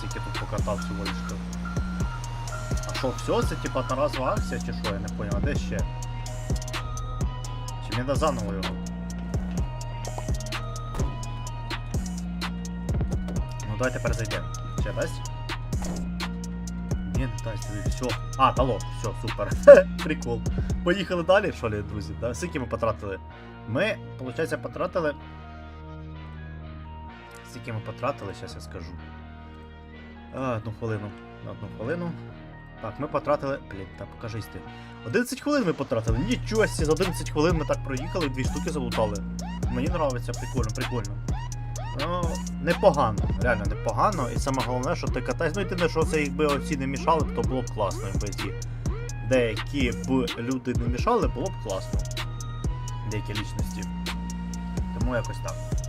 скільки тут покатав всього лиш. А що, все, це типа одноразова акція чи що, я не понял, а де ще? Чи мені заново його? Ну давай тепер зайдемо. Ще дасть? Ні, не дасть, все. А, дало, все, супер. Прикол. Поїхали далі, що ли, друзі? Да? Скільки ми потратили? Ми, виходить, потратили. Скільки ми потратили, зараз я скажу. А, одну хвилину. Одну хвилину. Так, ми потратили. Блін, та покажись ти. 11 хвилин ми потратили. Нічого сі, за 11 хвилин ми так проїхали, дві штуки залутали. Мені подобається, прикольно, прикольно. Ну, непогано, реально непогано. І саме головне, що ти катаєш. Ну єдине, що це якби оці не мішали, то було б класно, якби ці деякі б люди не мішали, було б класно. Деякі лічності. Тому якось так.